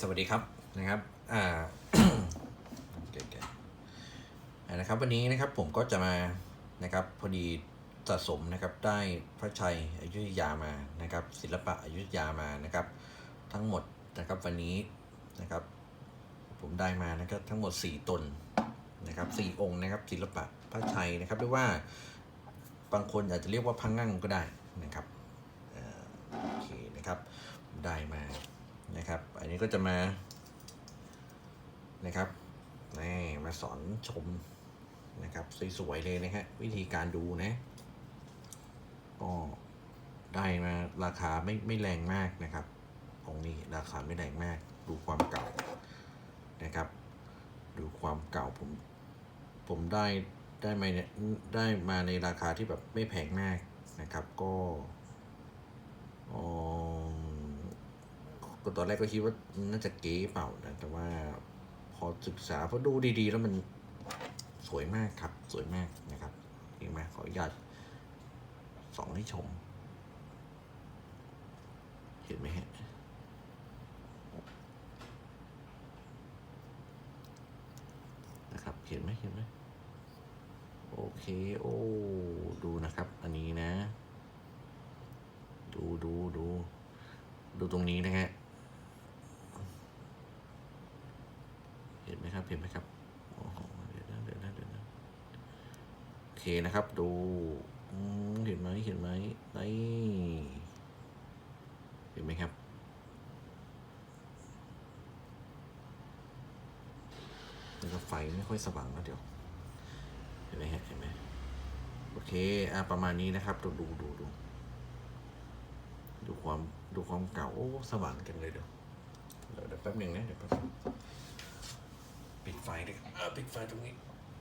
สวัสดีครับนะครับอ่านะครับวันนี้นะครับผมก็จะมานะครับพอดีสะสมนะครับได้พระชัยอยุธยามานะครับศิลปะอยุธยามานะครับ ทั้งหมดนะครับวันนี้นะครับ ผมได้มานะครับทั้งหมด 4 ตนนะครับสี่องค์นะครับศิลปะพระชัยนะครับหรือว่าบางคนอาจจะเรียกว่าพังงั่งก็ได้นะครับอโอเคนะครับได้มา นะครับ อันนี้ก็จะมานะครับนี่มาสอนชมนะครับสวยๆเลยนะฮะวิธีการดูนะก็ได้มาราคาไม่ไม่แรงมากนะครับองนี้ราคาไม่แรงมาก ดูความเก่านะครับ ดูความเก่าผมผมได้ได้มาเนี่ยได้มาในราคาที่แบบไม่แพงมากนะครับ ก็อืม ก็ตอนแรกก็คิดว่าน่าจะเก๋เปล่านะ แต่ว่าพอศึกษาพอดูดีๆ แล้วมันสวยมากครับ สวยมากนะครับเห็นไหมขออนุญาตสองให้ชม เห็นไหมฮะนะครับ เห็นไหมเห็นไหมโอเค โอ้ ดูนะครับ อันนี้นะ ดูดูดู ดูตรงนี้นะฮะ เห็นไหมครับเห็นไหมครับเดี๋ยวนะเดี๋ยวนะเดี๋ยวนะโอเคนะครับ ดูเห็นไหมเห็นไหมนี่เห็นไหมครับ แล้วก็ไฟไม่ค่อยสว่างแล้วเดี๋ยว เห็นไหมฮะเห็นไหมโอเค อะประมาณนี้นะครับ ดูดูดูดูดูความดูความเก่า โอ้ สว่างจังเลยเดี๋ยว เดี๋ยวแป๊บหนึ่งนะ เดี๋ยวแป๊บ ปิดไฟด้วยอะปิดไฟตรงนี้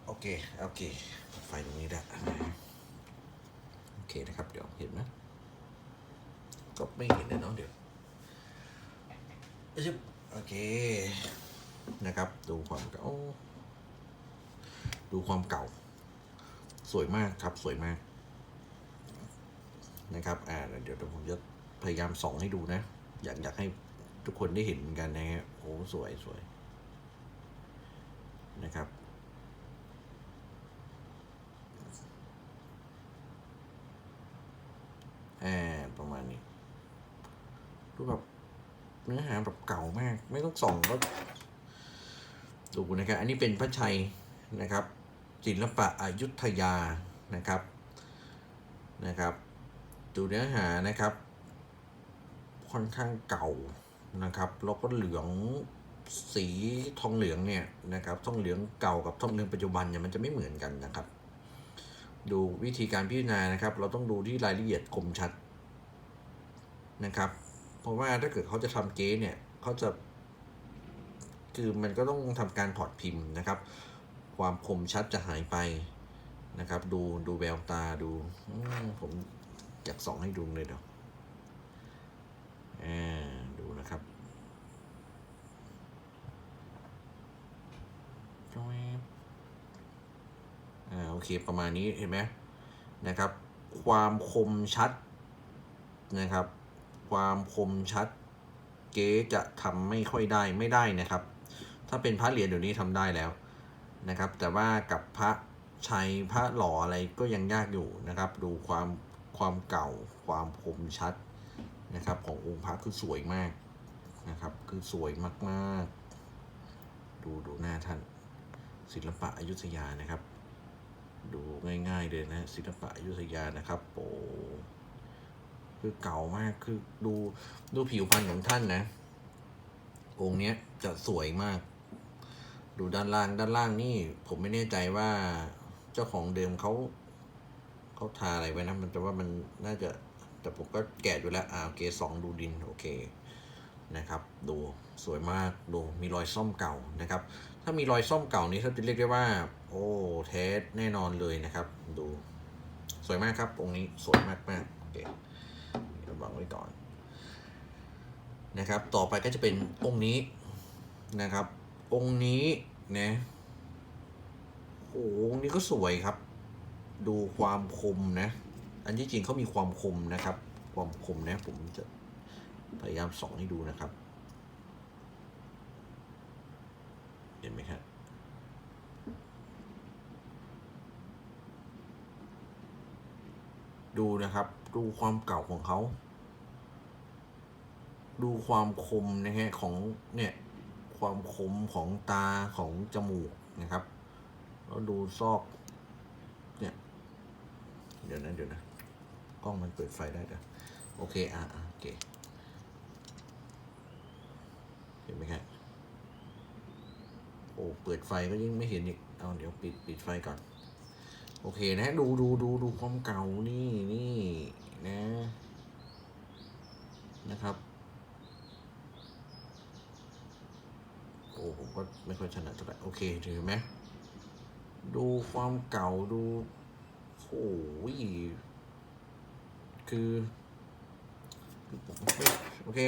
โอเค โอเคปิดไฟตรงนี้ได้โอเคนะครับ เดี๋ยวเห็นไหมก็ไม่เห็นนะเนาะเดี๋ยวอึ๊บโอเค นะครับ ดูความเก่า ดูความเก่า สวยมากครับ สวยมาก นะครับ อ่า เดี๋ยวเดี๋ยวผมจะพยายามส่องให้ดูนะ อยากอยากให้ทุกคนได้เห็นเหมือนกันนะฮะโอ้ สวยสวย นะครับอ่าประมาณนี้ดูแบบเนื้อหาแบบเก่ามาก ไม่ต้องส่องก็ดูนะครับ อันนี้เป็นพระชัยนะครับศิลปะอายุทยานะครับนะครับดูเนื้อหานะครับ ค่อนข้างเก่านะครับ แล้วก็เหลือง สีทองเหลืองเนี่ยนะครับทองเหลืองเก่ากับทองเหลืองปัจจุบันเนี่ยมันจะไม่เหมือนกันนะครับ ดูวิธีการพิจารณานะครับ เราต้องดูที่รายละเอียดคมชัดนะครับ เพราะว่าถ้าเกิดเขาจะทำเก๊เนี่ยเขาจะ คือมันก็ต้องทำการถอดพิมพ์นะครับ ความคมชัดจะหายไปนะครับ ดูดูแววตาดูผมอยากส่องให้ดูเลยเดี๋ยวดูนะครับ อ่าโอเคประมาณนี้เห็นไหมนะครับ ความคมชัดนะครับ ความคมชัด เก๊จะทำไม่ค่อยได้ไม่ได้นะครับ ถ้าเป็นพระเหรียญเดี๋ยวนี้ทำได้แล้วนะครับ แต่ว่ากับพระชัยพระหล่ออะไรก็ยังยากอยู่นะครับ ดูความความเก่าความคมชัดนะครับ ขององค์พระคือสวยมากนะครับ คือสวยมากๆ ดูดูหน้าท่าน ศิลปะอยุธยานะครับ ดูง่ายๆเลยนะศิลปะอยุธยานะครับโอ้คือเก่ามากคือดูดูผิวพรรณของท่านนะ องค์เนี้ยจะสวยมาก ดูด้านล่างด้านล่างนี่ ผมไม่แน่ใจว่าเจ้าของเดิมเขาเขาทาอะไรไว้นะมันแต่ว่ามันน่าจะแต่ผมก็แกะอยู่แล้วอ่าโอเคสองดูดินโอเคนะครับ ดู สวยมากดูมีรอยซ่อมเก่านะครับ ถ้ามีรอยซ่อมเก่านี้ถ้าจะเรียกได้ว่า โอ้เทสแน่นอนเลยนะครับ ดูสวยมากครับองค์นี้สวยมากมากโอเคเดี๋ยวางไว้ก่อนนะครับ ต่อไปก็จะเป็นองค์นี้นะครับ องค์นี้นะโอ้องค์นี้ก็สวยครับ ดูความคมนะ อันที่จริงเขามีความคมนะครับ ความคมนะ ผมจะพยายามส่องให้ดูนะครับ เห็นไหมครับดูนะครับ ดูความเก่าของเขา ดูความคมนะฮะของเนี่ยความคมของตาของจมูกนะครับแล้วดูซอกเนี่ยเดี๋ยวนะเดี๋ยวนะกล้องมันเปิดไฟได้เดี๋ยวโอเคอะโอเคเห็นไหมครับ อ้เปิดไฟก็ยิ่งไม่เห็นอีก เอาเดี๋ยวปิดปิดไฟก่อน โอเคนะ ดูดูดูดูความเก่านี่นี่นะนะครับ โอ้ผมก็ไม่ค่อยถนัดเท่าไหร่โอเคเห็นไหมดูความเก่าดูโอ้ยคือโอเค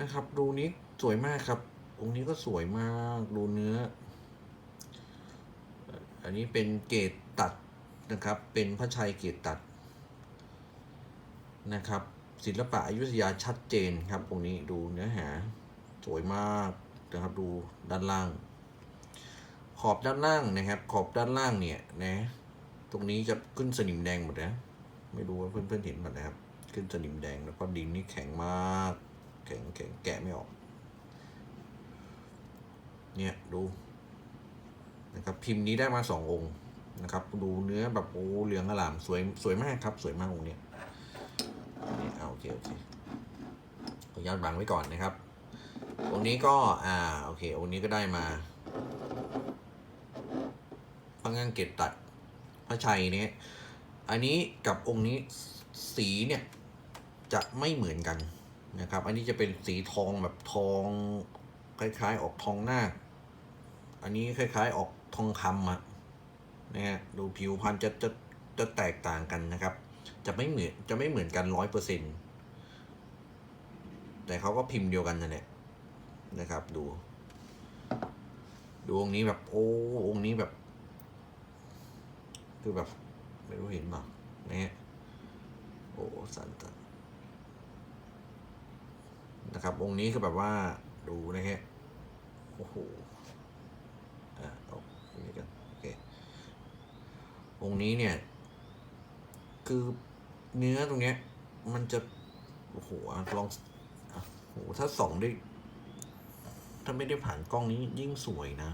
นะครับ ดูนี้สวยมากครับ องค์นี้ก็สวยมากดูเนื้อ อันนี้เป็นเกรดตัดนะครับ เป็นพระชัยเกรดตัดนะครับ ศิลปะอยุธยาชัดเจนครับตรงนี้ดูเนื้อหาสวยมากนะครับดูด้านล่าง ขอบด้านล่างนะครับ ขอบด้านล่างเนี่ยนะตรงนี้จะขึ้นสนิมแดงหมดนะไม่รู้ว่าเพื่อนๆเห็นหมดนะครับ ขึ้นสนิมแดงแล้วก็ดินนี่แข็งมาก แข็งแข็งแกะไม่ออก เนี่ยดูนะครับพิมพ์นี้ได้มาสององค์นะครับ ดูเนื้อแบบโอ้เหลืองอลามสวยสวยมากครับ สวยมากองค์เนี้ยนี่เอาโอเคโอเคขออนุญาตบังไว้ก่อนนะครับองค์นี้ก็อ่าโอเคองค์นี้ก็ได้มาพังงานเกตตัดพระชัยเนี่ยอันนี้กับองค์นี้สีเนี่ยจะไม่เหมือนกันนะครับ อันนี้จะเป็นสีทองแบบทองคล้ายๆ ออกทองหน้า อันนี้คล้ายๆออกทองคำอะนะฮะดูผิวพรรณจะจะจะแตกต่างกันนะครับ จะไม่เหมือนจะไม่เหมือนกันร้อยเปอร์เซ็นแต่เขาก็พิมพ์เดียวกันนั่นแหละนะครับ ดู ดูองค์นี้แบบโอ้องค์นี้แบบ คือแบบ ไม่รู้เห็นเปล่านะฮะโอ้สันสันนะครับองค์นี้คือแบบว่าดูนะฮะโอ้โหอ่าเอาอันนี้กันโอเค องนี้เนี่ย คือเนื้อตรงเนี้ย มันจะ โอ้โหลองโอ้โหถ้าส่องได้ ถ้าไม่ได้ผ่านกล้องนี้ยิ่งสวยนะ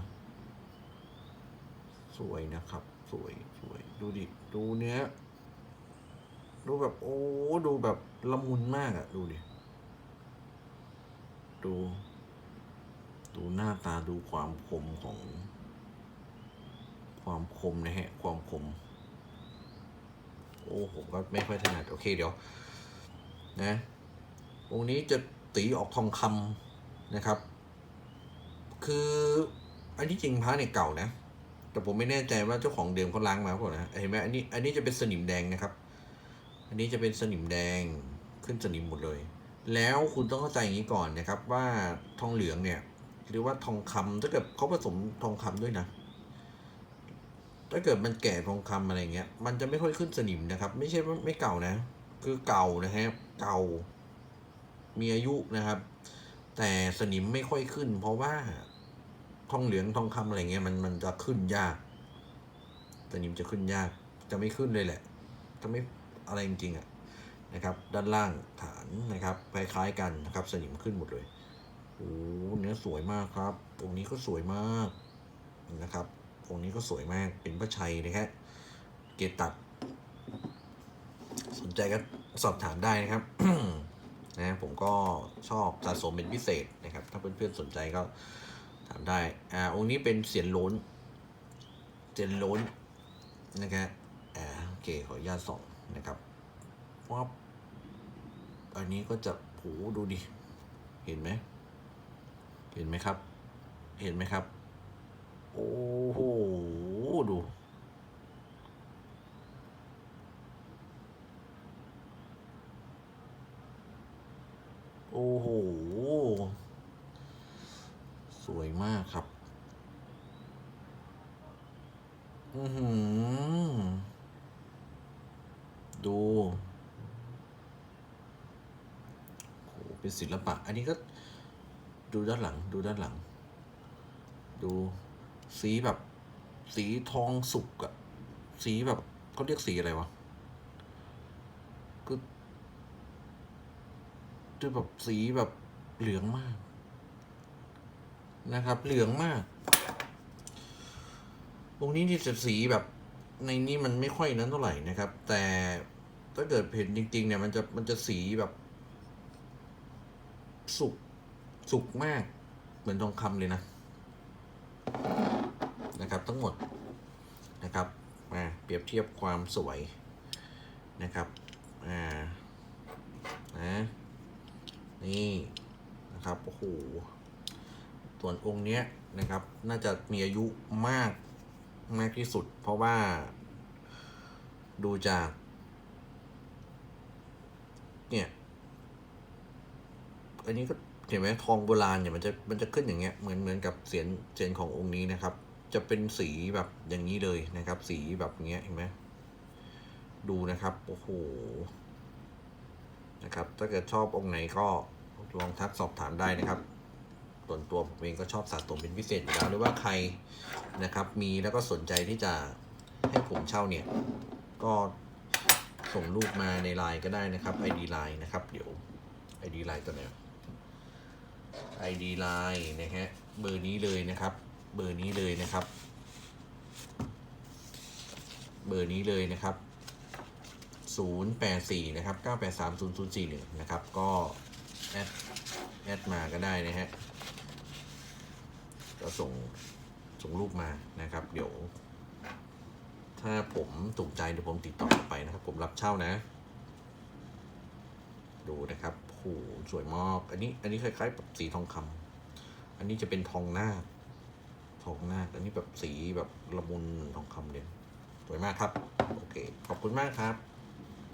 สวยนะครับ สวยสวย ดูดิ ดูเนื้อ ดูแบบ โอ้ ดูแบบละมุนมากอะดูดิ ดู ดูหน้าตาดูความคมของ ความคมนะฮะ ความคม โอ้ผมก็ไม่ค่อยถนัด โอเคเดี๋ยว นะองค์นี้จะตีออกทองคำนะครับ คืออันที่จริงพระเนี่ยเก่านะ แต่ผมไม่แน่ใจว่าเจ้าของเดิมเขาล้างมาเปล่านะเห็นไหมอันนี้ อันนี้จะเป็นสนิมแดงนะครับ อันนี้จะเป็นสนิมแดงขึ้นสนิมหมดเลย แล้วคุณต้องเข้าใจอย่างนี้ก่อนนะครับว่าทองเหลืองเนี่ยหรือว่าทองคำถ้าเกิดเขาผสมทองคำด้วยนะ ถ้าเกิดมันแก่ทองคำอะไรเงี้ย มันจะไม่ค่อยขึ้นสนิมนะครับ ไม่ใช่ไม่เก่านะ คือเก่านะครับเก่า มีอายุนะครับ แต่สนิมไม่ค่อยขึ้น เพราะว่าทองเหลืองทองคำอะไรเงี้ยมันมันจะขึ้นยาก สนิมจะขึ้นยาก จะไม่ขึ้นเลยแหละ จะไม่อะไรจริงๆอะนะครับ ด้านล่างฐานนะครับคล้ายๆกันนะครับ สนิมขึ้นหมดเลยโอ้เนื้อสวยมากครับองนี้ก็สวยมากนะครับ องค์นี้ก็สวยมากเป็นพระชัยนะฮะเกตตัดสนใจก็สอบถามได้นะครับนะผมก็ชอบสะสมเป็นพิเศษนะครับ ถ้าเพื่อนๆสนใจก็ถามได้อ่าองค์นี้เป็นเสียนล้นเสียนล้นนะครับอ่าโอเคขออนุญาตส่องนะครับวับอันนี้ก็จะโหดูดิ เห็นไหม เห็นไหมครับ เห็นไหมครับ โอ้โห ดู โอ้โห สวยมากครับ อือหือ ดูโหเป็นศิลปะ อันนี้ก็ ดูด้านหลัง ดูด้านหลัง ดู สีแบบ สีทองสุกอะสีแบบเขาเรียกสีอะไรวะก็จะแบบสีแบบเหลืองมาก นะครับ เหลืองมากตรงนี้ที่จะสีแบบในนี้มันไม่ค่อยนั้นเท่าไหร่นะครับ แต่ถ้าเกิดเห็นจริง ๆ เนี่ย มันจะมันจะสีแบบ สุกสุกมาก เหมือนทองคำเลยนะ นะครับทั้งหมดนะครับมาเปรียบเทียบความสวยนะครับอ่านะนี่นะครับโอ้โหส่วนองค์เนี้ยนะครับน่าจะมีอายุมากมากที่สุด เพราะว่าดูจากเนี่ยอันนี้ก็เห็นไหมทองโบราณเนี่ยมันจะมันจะขึ้นอย่างเงี้ยเหมือนเหมือนกับเสียนเสียนขององค์นี้นะครับ จะเป็นสีแบบอย่างนี้เลยนะครับ สีแบบเงี้ยเห็นไหมดูนะครับโอ้โหนะครับ ถ้าเกิดชอบองค์ไหนก็ลองทักสอบถามได้นะครับ ส่วนตัวผมเองก็ชอบสะสมเป็นพิเศษอยู่แล้วหรือว่าใครนะครับ มีแล้วก็สนใจที่จะให้ผมเช่าเนี่ย ก็ส่งรูปมาในไลน์ก็ได้นะครับ ID ไลน์นะครับ เดี๋ยว ID ไลน์ตัวไหน ID ไลน์นะฮะเบอร์นี้เลยนะครับ เบอร์นี้เลยนะครับ เบอร์นี้เลยนะครับ 084 นะครับ 983 0041 นะครับ ก็แอดแอดมาก็ได้นะฮะก็ส่งส่งรูปมานะครับ เดี๋ยว ถ้าผมถูกใจเดี๋ยวผมติดต่อไปนะครับ ผมรับเช่านะ ดูนะครับโหสวยมาก อันนี้อันนี้คล้ายๆแบบสีทองคำอันนี้จะเป็นทองนาค ทองนาคอันนี้แบบสีแบบละมุนเหมือนทองคำเลยสวยมากครับ โอเค ขอบคุณมากครับ